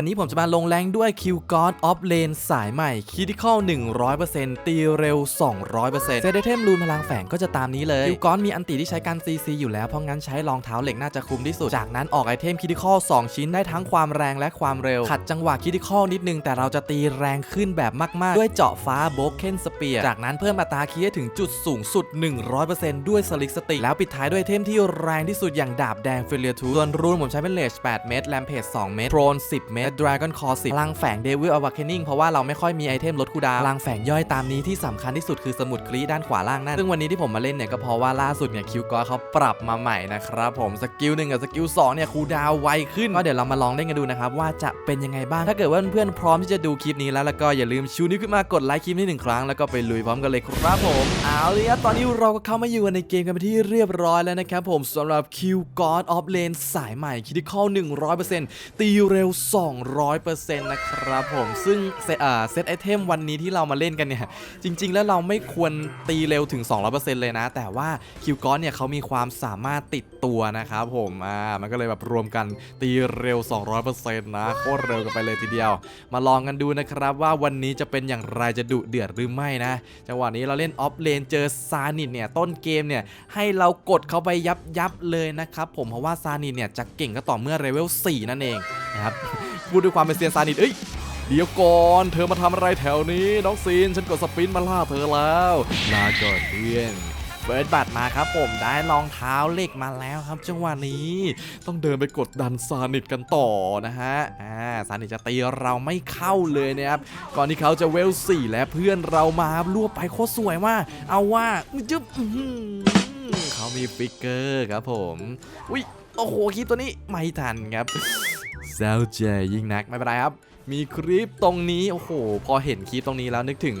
วันนี้ผมจะมาลงแรงด้วย Q God of Lane สายใหม่ Critical 100%ตีเร็ว 200%เซตไอเทมรูนพลังแฝงก็จะตามนี้เลย Q God มีอันติที่ใช้การ CC อยู่แล้ว เพราะงั้นใช้รองเท้าเหล็กน่าจะคุ้มที่สุด จากนั้นออกไอเทม Critical 2ชิ้นได้ทั้งความแรงและความเร็ว ขัดจังหวะ Critical นิดนึงแต่เราจะตีแรงขึ้นแบบมาก ๆ ด้วยเจาะฟ้า Broken Spear จากนั้นเพิ่มอัตราคีให้ถึงจุดสูงสุด 100%ด้วย Slick Stick แล้วปิดท้ายด้วยเทมที่แรงที่สุดอย่างดาบแดง f i l i a 2ส่วนรูนผมใช้เป็นเลช8เมตร Rampage 2เมตร Throne 10 เมตร Dragon Core 10พลังแฝง Devil Awakening เพราะว่าเราไม่ค่อยมีไอเทมลดคูดาวพลังแฝงย่อยตามนี้ที่สำคัญที่สุดคือสมุดกรีด้านขวาล่างนั่นซึ่งวันนี้ที่ผมมาเล่นเนี่ยก็เพราะว่าล่าสุดเนี่ยคิวกอเขาปรับมาใหม่นะครับผมสกิลหนึ่งกับสกิล2เนี่ยคูดาวไวขึ้นก็เดี๋ยวเรามาลองเล่นกันดูนะครับว่าจะเป็นยังไงบ้างถ้าเกิดว่าเพื่อนๆพร้อมที่จะดูคลิปนี้แล้วแล้วก็อย่าลืมชูนิ้วขึ้นมากดไลค์คลิปนี้หนึ่งครั้งแล้วก็ไปลุยพร้อมกันเลยครับผมเอาเลยครับตอนนี้เราก็เข้ามาอยู่ในเกมกันไปที่เรียบร้อยแล้วนะครับผมสำหรับ Q God of Lane สายใหม่ Critical 100%ตีเร็ว200%นะครับผมซึ่งเซตอ่าเซตไอเทมวันนี้ที่เรามาเล่นกันเนี่ย จริง ๆ แล้วเราไม่ควรตีเร็วถึง 200%เลยนะ แต่ว่าคิวกอนเนี่ยเขามีความสามารถติดตัวนะครับผมอ่ามันก็เลยแบบรวมกันตีเร็ว 200%นะโคตรเร็วกันไปเลยทีเดียว มาลองกันดูนะครับว่าวันนี้จะเป็นอย่างไรจะดุเดือดหรือไม่นะจังหวะนี้เราเล่นออฟเลนเจอซานิดเนี่ยต้นเกมเนี่ยให้เรากดเข้าไปยับยับเลยนะครับผมเพราะว่าซานิดเนี่ยจะเก่งก็ต่อเมื่อเลเวล4นั่นเองนะครับ พูดด้วยความเป็นเซียนซานิดเอ้ยเดี๋ยวก่อนเธอมาทำอะไรแถวนี้น้องซีนฉันกดสปินมาล่าเธอแล้วลาก่อนเพื่อนเปิดบัตมาครับผมได้รองเท้าเหล็กมาแล้วครับจังหวะนี้ ต้องเดินไปกดดันซานิดกันต่อนะฮะอ่าซานิดจะตีเราไม่เข้าเลยนะครับก่อนที่เขาจะเวลสี่และเพื่อนเรามาครับรวบไปโคตรสวยมาเอาว่าจึ๊บเขามีฟิกเกอร์ครับผมอุ้ยโอ้โหคลิปตัวนี้ไม่ทันครับ แซวเจยิ่งนักไม่เป็นไรครับ มีคลิปตรงนี้ โอ้โห พอเห็นคลิปตรงนี้แล้วนึกถึง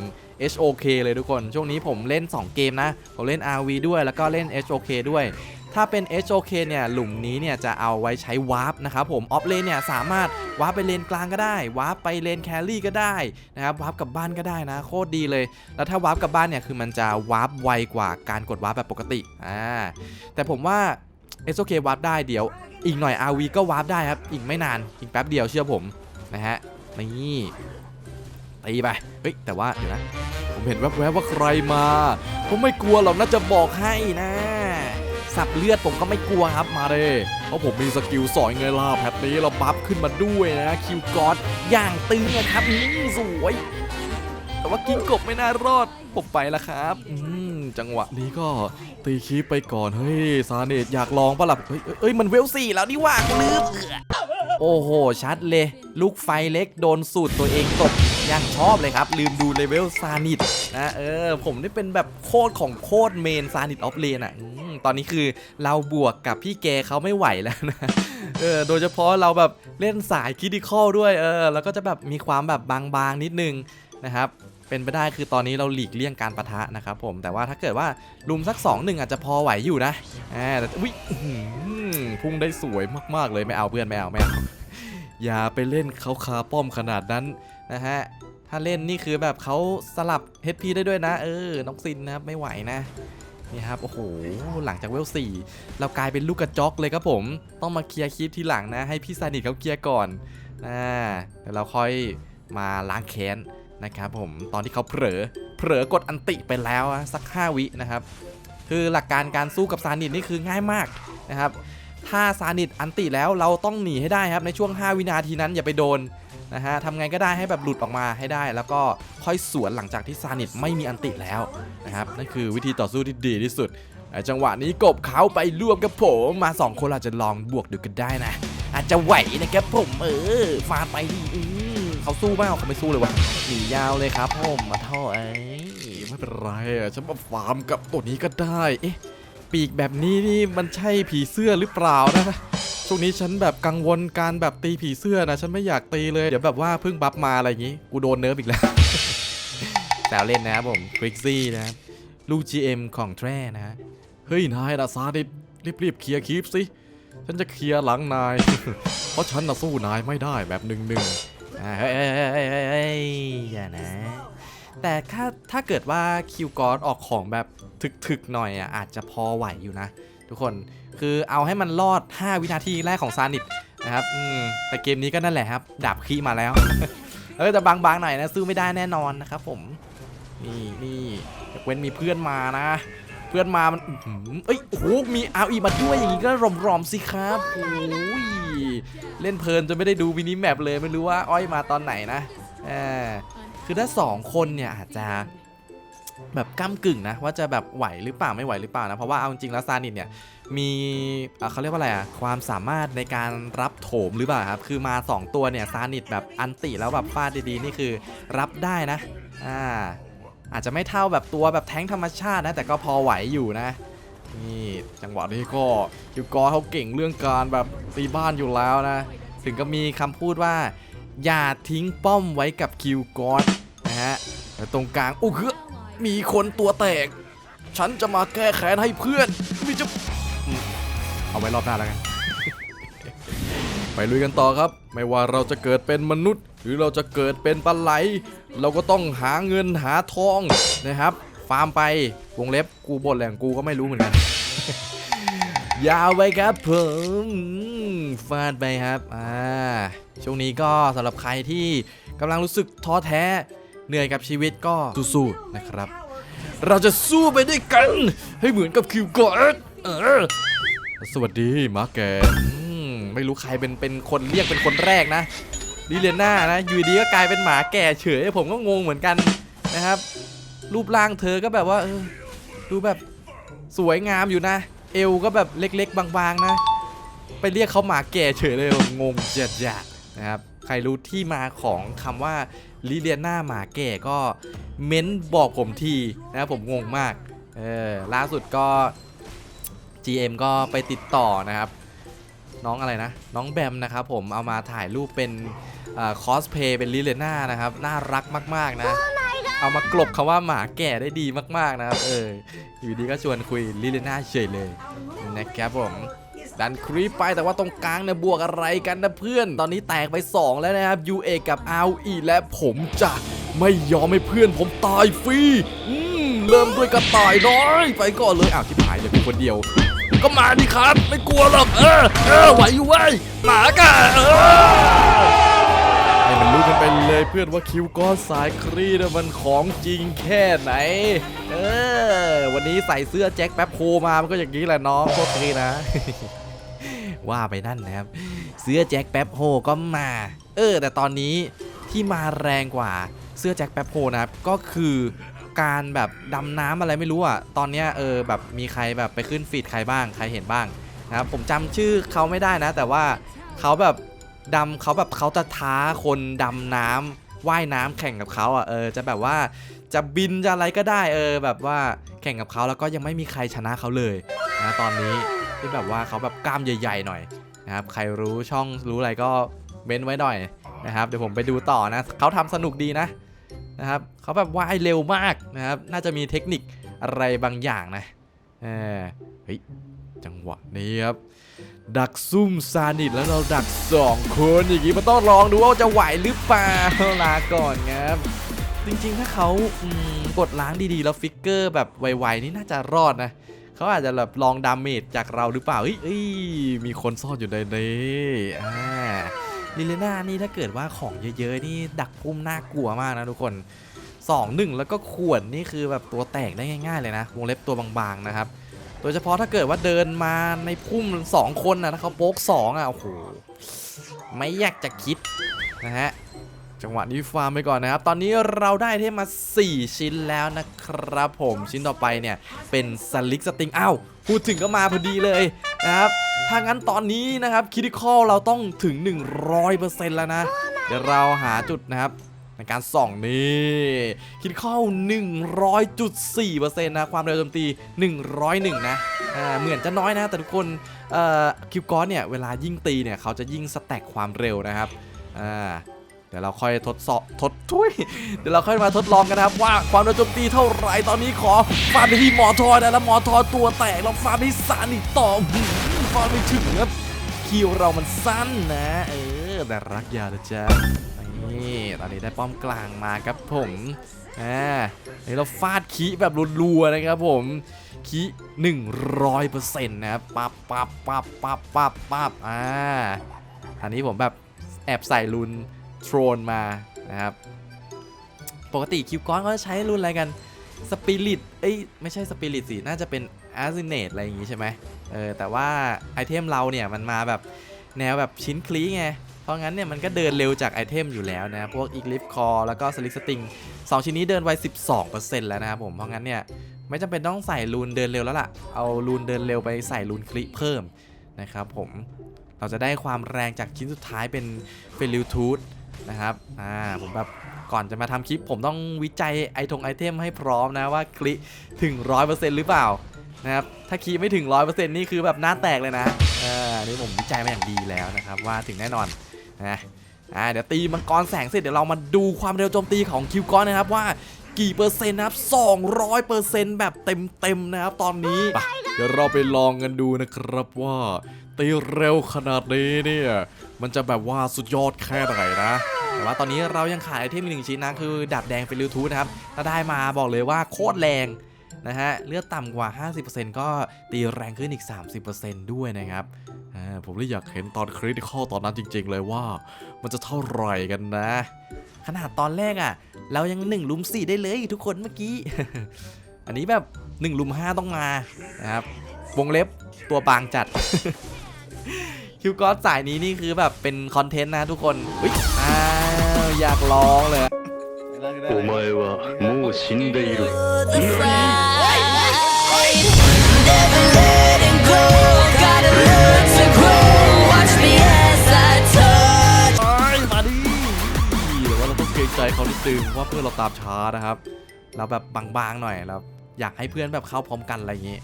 HOK เลยทุกคน ช่วงนี้ผมเล่น 2 เกมนะ ผมเล่น RV ด้วยแล้วก็เล่น HOK ด้วย ถ้าเป็น HOK เนี่ย หลุมนี้เนี่ยจะเอาไว้ใช้วาร์ปนะครับผม ออฟเลนเนี่ยสามารถวาร์ปไปเลนกลางก็ได้ วาร์ปไปเลนแครี่ก็ได้นะครับ วาร์ปกลับบ้านก็ได้นะ โคตรดีเลย แล้วถ้าวาร์ปกลับบ้านเนี่ยคือมันจะวาร์ปไวกว่าการกดวาร์ปแบบปกติ อ่า แต่ผมว่า HOK วาร์ปได้เดี๋ยว อีกหน่อย RV ก็วาร์ปได้ครับ อีกไม่นาน อีกแป๊บเดียวเชื่อผมนะฮะ นี่ตีไป เฮ้ย แต่ว่าเดี๋ยวนะ ผมเห็นแวบๆว่าใครมา ผมไม่กลัวหรอกน่าจะบอกให้นะ สับเลือดผมก็ไม่กลัวครับมาเลย เพราะผมมีสกิลสอยเงยล่าแพทนี้เราบัฟขึ้นมาด้วยนะ คิวกอดอย่างตึงนะครับอืมสวย แต่ว่ากิ้งกบไม่น่ารอดผมไปแล้วครับอืมจังหวะนี้ก็ตีคีไปก่อนเฮ้ยซาเนตอยากลองปะล่ะเฮ้ยเอ้ยมันเวลสี่แล้วนี่ว่าลืมโอ้โห ชัดเลย ลูกไฟเล็กโดนสูตรตัวเองตกยังชอบเลยครับ ลืมดูเลเวลซานิดนะเออ ผมนี่เป็นแบบโคตรของโคตรเมนซานิดออฟเลนอะตอนนี้คือเราบวกกับพี่แกเขาไม่ไหวแล้วนะเออโดยเฉพาะเราแบบเล่นสายคิดิคอลด้วยเออแล้วก็จะแบบมีความแบบบางๆนิดนึง นะครับ เป็นไปได้คือตอนนี้เราหลีกเลี่ยงการประทะนะครับผม แต่ว่าถ้าเกิดว่าลุมสัก2อหนึ่งอาจจะพอไหวอยู่นะอ่าแต่วิอื้อหือพุ่งได้สวยมากๆเลยไม่เอาเพื่อนไม่เอาไม่เอาอย่าไปเล่นเขาคาป้อมขนาดนั้นนะฮะถ้าเล่นนี่คือแบบเขาสลับ HP ได้ด้วยนะ เออ น้องซินนะครับไม่ไหวนะนี่ครับ โอ้โห หลังจากเวลสี่เรากลายเป็นลูกกระจอกเลยครับผม ต้องมาเคลียร์คลิปทีหลังนะ ให้พี่ซานิเขาเคลียร์ก่อนอ่าเดี๋ยวเราค่อยมาล้างแค้น นะครับผมตอนที่เขาเผลอเผลอกดอันติไปแล้วอะสัก 5 วินะครับ คือหลักการการสู้กับซานิดนี่คือง่ายมากนะครับ ถ้าซานิดอันติแล้วเราต้องหนีให้ได้ครับในช่วง 5 วินาทีนั้นอย่าไปโดนนะฮะทำไงก็ได้ให้แบบหลุดออกมาให้ได้ แล้วก็ค่อยสวนหลังจากที่ซานิดไม่มีอันติแล้วนะครับนั่นคือวิธีต่อสู้ที่ดีที่สุด จังหวะนี้กบเขาไปร่วมกับผมมา 2 คนอาจจะลองบวกดูกันได้นะ อาจจะไหวนะครับผมเออฟาดไปดิอือ เขาสู้ไหมเขาไม่สู้เลยวะหนียาวเลยครับผมมาเท่อเอ้ไม่เป็นไรอะฉันมาฟาร์มกับตัวนี้ก็ได้เอ๊ะปีกแบบนี้นี่มันใช่ผีเสื้อหรือเปล่านะช่วงนี้ฉันแบบกังวลการแบบตีผีเสื้อนะฉันไม่อยากตีเลยเดี๋ยวแบบว่าเพิ่งบัฟมาอะไรอย่างงี้กูโดนเนิร์ฟอีกแล้วแซวเล่นนะครับผมคริกซี่นะครับลูก GM ของแทร่นะเฮ้ยนายนะซาดิรีบๆเคลียร์คลิปสิฉันจะเคลียร์หลังนาย เพราะฉันน่ะสู้นายไม่ได้แบบหนึ่งหนึ่ง อ่าเฮ้ยเฮ้ยเฮ้ยเฮ้ยเฮ้ยอย่านะ แต่ถ้าถ้าเกิดว่าคิวกอดออกของแบบถึกๆหน่อยอะอาจจะพอไหวอยู่นะ ทุกคนคือเอาให้มันรอด 5 วินาทีแรกของซานิดนะครับอืมแต่เกมนี้ก็นั่นแหละครับดาบคีมาแล้วเออแต่บางๆหน่อยนะสู้ไม่ได้แน่นอนนะครับผมนี่นี่ยกเว้นมีเพื่อนมานะ เพื่อนมามันเอ้ยโอ้โหมีเอาอีมาด้วยอย่างงี้ก็รอมๆสิครับโอ้ยเล่นเพลินจนไม่ได้ดูมินิแมปเลยไม่รู้ว่าอ้อยมาตอนไหนนะเออคือถ้าสองคนเนี่ยอาจจะแบบก้ากึ่งนะว่าจะแบบไหวหรือเปล่าไม่ไหวหรือเปล่านะเพราะว่าเอาจริงแล้วซานิดเนี่ยมีเเขาเรียกว่าอะไรอะความสามารถในการรับโถมหรือเปล่าครับคือมาสองตัวเนี่ยซานิดแบบอันติแล้วแบบฟาดดีๆนี่คือรับได้นะอ่า อาจจะไม่เท่าแบบตัวแบบแท้งธรรมชาตินะแต่ก็พอไหวอยู่นะนี่จังหวะนี้ก็ยูกอเขาเก่งเรื่องการแบบตีบ้านอยู่แล้วนะ ถึงก็มีคำพูดว่า อย่าทิ้งป้อมไว้กับคิวกอดนะฮะตรงกลางโอ้คือมีคนตัวแตก ฉันจะมาแก้แค้นให้เพื่อนมีจะเอาไว้รอบหน้าแล้วกัน ไปลุยกันต่อครับ ไม่ว่าเราจะเกิดเป็นมนุษย์ หรือเราจะเกิดเป็นปลาไหล เราก็ต้องหาเงินหาทองนะครับ ฟาร์มไปวงเล็บกูบนแหล่งกูก็ไม่รู้เหมือนกัน ยาวไปครับผมฟาดไปครับอ่าช่วงนี้ก็สำหรับใครที่กำลังรู้สึกท้อแท้เหนื่อยกับชีวิตก็สู้ๆนะครับ เราจะสู้ไปด้วยกัน ให้เหมือนกับคิวกอดเออสวัสดีมาแกอืมไม่รู้ใครเป็นเป็นคนเรียกเป็นคนแรกนะ ดิเลน่านะอยู่ดีก็กลายเป็นหมาแก่เฉยผมก็งงเหมือนกันนะครับ รูปร่างเธอก็แบบว่าดูแบบสวยงามอยู่นะ เอวก็แบบเล็กๆ บางๆนะ ไปเรียกเขาหมาแก่เฉยเลยผมงงจัดจัดๆนะครับใครรู้ที่มาของคำว่าลิเลียน่าหมาแก่ก็เม้นบอกผมทีนะครับผมงงมากเออล่าสุดก็ GM ก็ไปติดต่อนะครับ น้องอะไรนะ น้องแบมนะครับผมเอามาถ่ายรูปเป็นคอสเพย์เป็นลิเลน่านะครับ น่ารักมากๆนะ เอามากลบคำว่าหมาแก่ได้ดีมากๆนะครับ เออ อยู่ดีก็ชวนคุยลิเลน่าเฉยเลยนะครับผมดันครีปไปแต่ว่าตรงกลางเนี่ยบวกอะไรกันนะเพื่อน ตอนนี้แตกไป 2 แล้วนะครับ UA กับ RE และผมจะไม่ยอมให้เพื่อนผมตายฟรีอืมเริ่มด้วยกระต่ายน้อย ไปก่อนเลยอ้าวที่หายเลยเป็นคนเดียว ก็มาดิครับ ไม่กลัวหรอก เออ เออ ไหวอยู่เว้ยหมากะเออ ให้มันรู้กันไปเลยเพื่อนว่าคิวก้อนสายครีนะมันของจริงแค่ไหน เออ วันนี้ใส่เสื้อแจ็คแป๊บโคมามันก็อย่างนี้แหละน้องโคตรทีนะ ว่าไปนั่นนะครับ เสื้อแจ็คแป๊บโฮก็มา เออ แต่ตอนนี้ที่มาแรงกว่าเสื้อแจ็คแป๊บโฮนะครับก็คือ การแบบดำน้ำอะไรไม่รู้อะตอนเนี้ยเออแบบมีใครแบบไปขึ้นฟีดใครบ้างใครเห็นบ้างนะครับผมจำชื่อเขาไม่ได้นะ แต่ว่าเขาแบบดำเขาแบบเขาจะท้าคนดำน้ำว่ายน้ำแข่งกับเขาอะเออจะแบบว่าจะบินจะอะไรก็ได้เออ แบบว่าแข่งกับเขาแล้วก็ยังไม่มีใครชนะเขาเลยนะตอนนี้ที่แบบว่าเขาแบบกล้ามใหญ่ ๆ หน่อยนะครับใครรู้ช่องรู้อะไรก็เม้นไว้หน่อยนะครับเดี๋ยวผมไปดูต่อนะเขาทำสนุกดีนะ นะครับเขาแบบว่ายเร็วมากนะครับ น่าจะมีเทคนิคอะไรบางอย่างนะเออเฮ้ยจังหวะนี้ครับ ดักซุ่มซานิดแล้วเราดักสองคนอย่างนี้มันต้องลองดูว่าจะไหวหรือเปล่าลาก่อนครับ จริงๆถ้าเขากดล้างดีๆ แล้วฟิกเกอร์แบบไวๆนี่น่าจะรอดนะเขาอาจจะแบบลองดาเมจจากเราหรือเปล่าเอ้ยเอ้ยมีคนซ่อนอยู่ในนี้อ่า ลิเลน่านี่ถ้าเกิดว่าของเยอะๆนี่ดักพุ่มน่ากลัวมากนะทุกคน2 1 แล้วก็ขวนนี่คือแบบตัวแตกได้ง่ายๆเลยนะ วงเล็บตัวบางๆนะครับ โดยเฉพาะถ้าเกิดว่าเดินมาในพุ่ม 2 คนนะถ้าเขาโป๊ก2อะโอ้โหไม่อยากจะคิดนะฮะ จังหวะนี้ฟาร์มไปก่อนนะครับ ตอนนี้เราได้เทพมา 4 ชิ้นแล้วนะครับผมชิ้นต่อไปเนี่ย เป็นสลิกสติงอ้าวพูดถึงก็มาพอดีเลยนะครับถ้างั้นตอนนี้นะครับคิดิคอลเราต้องถึง 100%แล้วนะ เดี๋ยวเราหาจุดนะครับในการส่องนี่คิดเข้า 100.4%นะความเร็วโจมตี 101 นะเหมือนจะน้อยนะ แต่ทุกคนคิวกอนเนี่ย เวลายิ่งตีเนี่ย เขาจะยิ่งสแต็กความเร็วนะครับอ่า เดี๋ยวเราค่อยทดสอบทดทุยเดี๋ยวเราค่อยมาทดลองกันนะครับว่าความเร็วโจมตีเท่าไหร่ตอนนี้ขอฟาดไปที่หมอทอนแล้วหมอทอตัวแตกแล้วฟาดไปที่สารอีกต่อฟาดไม่ถึงครับคิวเรามันสั้นนะ เออแต่รักยาวนะจ๊ะนี่ตอนนี้ได้ป้อมกลางมาครับผมอ่านี่เราฟาดคีแบบรัวๆนะครับผมคีหนึ่งร้อยเปอร์เซ็นต์นะครับปั๊บปั๊บปั๊บปั๊บปั๊บปั๊บอ่าอันนี้ผมแบบแอบใส่รุน โทรนมานะครับ ปกติคิวก้อนเขาจะใช้รุนอะไรกันสปิริตเอ้ยไม่ใช่สปิริตสิ น่าจะเป็นอาร์ซิเนตอะไรอย่างงี้ใช่ไหมเออแต่ว่าไอเทมเราเนี่ยมันมาแบบแนวแบบชิ้นคลีไง เพราะงั้นเนี่ยมันก็เดินเร็วจากไอเทมอยู่แล้วนะ พวกอีกลิฟคอแล้วก็สลิกสติงสองชิ้นนี้เดินไว 12%แล้วนะครับผม เพราะงั้นเนี่ยไม่จำเป็นต้องใส่รูนเดินเร็วแล้วล่ะ เอารูนเดินเร็วไปใส่รูนคลิเพิ่มนะครับผม เราจะได้ความแรงจากชิ้นสุดท้ายเป็นเฟลิวทูธ นะครับอ่าผมแบบก่อนจะมาทำคลิป ผมต้องวิจัยไอทงไอเทมให้พร้อมนะว่าคลิถึง 100%หรือเปล่านะครับถ้าคีย์ไม่ถึง 100%นี่คือแบบหน้าแตกเลยนะอ่าอันนี่ผมวิจัยมาอย่างดีแล้วนะครับว่าถึงแน่นอนนะอ่าเดี๋ยวตีมังกรแสงเสร็จเดี๋ยวเรามาดูความเร็วโจมตีของคิวกอนนะครับว่ากี่เปอร์เซ็นต์นะครับ200เปอร์เซ็นต์แบบเต็มๆนะครับตอนนี้ไปเดี๋ยวเราไปลองกันดูนะครับว่า ตีเร็วขนาดนี้เนี่ย มันจะแบบว่าสุดยอดแค่ไหนนะแต่ว่าตอนนี้เรายังขาดไอเทมอีกหนึ่งชิ้นนะคือดาบแดงเฟลิวทูธนะครับถ้าได้มาบอกเลยว่าโคตรแรงนะฮะเลือดต่ำกว่า 50%ก็ตีแรงขึ้นอีก 30%ด้วยนะครับผมเลยอยากเห็นตอนคริติคอลตอนนั้นจริง ๆ เลยว่า มันจะเท่าไหร่กันนะ ขนาดตอนแรกอะ่ะ เรายัง1ลุม4ได้เลยทุกคนเมื่อกี้ อันนี้แบบ1ลุม5ต้องมานะครับวงเล็บตัวบางจัด คิวก็สายนี้นี่คือแบบเป็นคอนเทนต์นะทุกคนอุ๊ยอ้าวอยากร้องเลยอะโอ้ไม่ว่ามูชินเดอิรุ ไปมาแต่ว่าเราต้องใจเขานิดนึงเพราะว่าเพื่อนเราตามช้านะครับ เราแบบบางๆหน่อยเราอยากให้เพื่อนแบบเข้าพร้อมกันอะไรอย่างนี้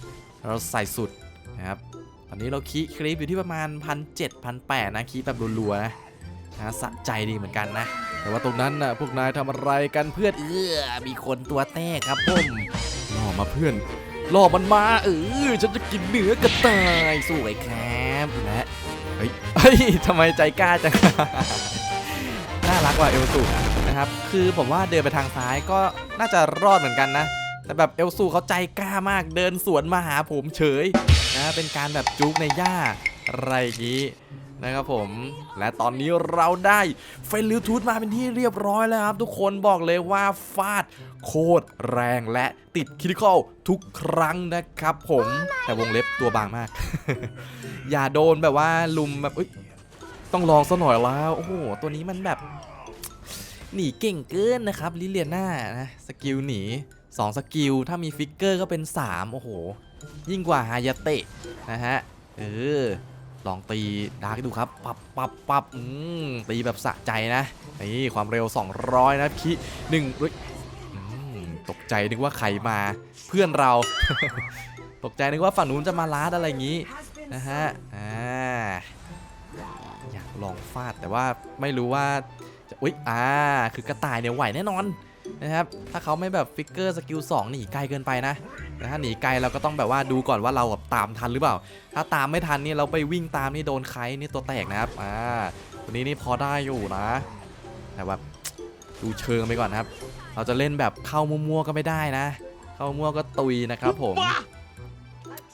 เราใส่สุดนะครับ อนนี้เราคีคลิปอยู่ที่ประมาณพันเจ็ดพันแปดนะคีแบบรัวๆนะนะสะใจดีเหมือนกันนะ แต่ว่าตรงนั้นน่ะพวกนายทำอะไรกันเพื่อนเออมีคนตัวแตกครับผมล่อมาเพื่อนล่อมันมาเออฉันจะกินเนื้อกระต่ายสวยครับและเฮ้ยเฮ้ยทำไมใจกล้าจังน่ารักว่ะเอลสูนะครับคือผมว่าเดินไปทางซ้ายก็น่าจะรอดเหมือนกันนะ แต่แบบเอลสูเขาใจกล้ามากเดินสวนมาหาผมเฉย นะเป็นการแบบจุกในหญ้าอะไรอย่างนี้นะครับผม และตอนนี้เราได้เฟนลิวทูธมาเป็นที่เรียบร้อยแล้วครับ ทุกคนบอกเลยว่าฟาดโคตรแรงและติดคิริคอลทุกครั้งนะครับผม แต่วงเล็บตัวบางมาก อย่าโดนแบบว่าลุมแบบอุ๊ยต้องลองซะหน่อยแล้ว โอ้โห ตัวนี้มันแบบ หนีเก่งเกินนะครับลิเลียน่านะ สกิลหนี 2 สกิล ถ้ามีฟิกเกอร์ก็เป็น 3 โอ้โห ยิ่งกว่าฮายาเตะนะฮะเออลองตีดาร์กดูครับปับปับปับอืมตีแบบสะใจนะนี่ความเร็ว 200 นะคิหนึ่งเฮ้ยตกใจนึกว่าใครมาเพื่อนเรา ตกใจนึกว่าฝั่งนู้นจะมาลาดอะไรอย่างนี้นะฮะอ่าอยากลองฟาดแต่ว่าไม่รู้ว่าจะอุ๊ยอ่าคือกระต่ายเนี่ยไหวแน่นอน นะครับถ้าเขาไม่แบบฟิกเกอร์สกิล2หนีไกลเกินไปนะแต่ถ้าหนีไกลเราก็ต้องแบบว่าดูก่อนว่าเราแบบตามทันหรือเปล่า ถ้าตามไม่ทันนี่เราไปวิ่งตามนี่โดนใครนี่ตัวแตกนะครับอ่าตัวนี้นี่พอได้อยู่นะแต่แบบดูเชิงไปก่อนนะครับ เราจะเล่นแบบเข้ามั่วๆก็ไม่ได้นะ เข้ามั่วก็ตุยนะครับผม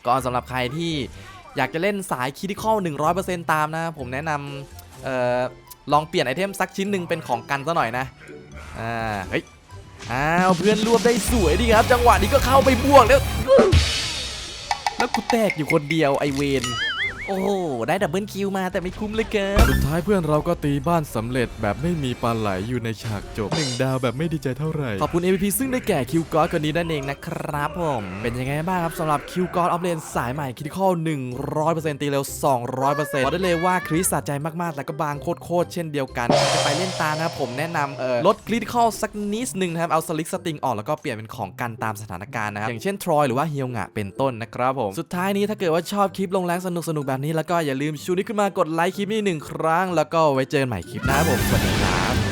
ก็สำหรับใครที่อยากจะเล่นสายคิดิคอล100%ตามนะ ผมแนะนำเอ่อลองเปลี่ยนไอเทมสักชิ้นหนึ่งเป็นของกันซะหน่อยนะ อ่า เฮ้ย อ้าวเพื่อนรวบได้สวยดีครับ จังหวะนี้ก็เข้าไปบวกแล้ว แล้วกูแตกอยู่คนเดียวไอเวน โอ้โหได้ดับเบิลคิวมาแต่ไม่คุ้มเลยเกินสุดท้ายเพื่อนเราก็ตีบ้านสำเร็จแบบไม่มีปลาไหลอยู่ในฉากจบหนึ่งดาวแบบไม่ดีใจเท่าไหร่ ขอบคุณ MVP ซึ่งได้แก่คิวกอ d คนนี้นั่นเองนะครับผม เป็นยังไงบ้างครับสำหรับคิวกอ d ออฟเลนสายใหม่คิดข้อ100%ตีเร็ว 200%บอกได้เลยว่าคริสสะใจมากๆ แล้วก็บางโคตรๆเช่นเดียวกันจะไปเล่นตามนะครับผมแนะนำเอ่อลดคริติคอลสักนิดนึงนะครับเอาสลิกสติงออกแล้วก็เปลี่ยนเป็นของกันตามสถานการณ์นะครับอย่างเช่นทรอยหรือว่าเฮียวงะเป็นต้นนะครับผมสุดท้ายนี้ถ้าเกิดว่าชอบคลิปลงแรงสนุกๆแบบนี้แล้วก็อย่าลืมชูนี้วขึ้นมากดไลค์คลิปนี้หนึ่งครั้ง แล้วก็ไว้เจอกันใหม่คลิปหน้าครับผมสวัสดีครับ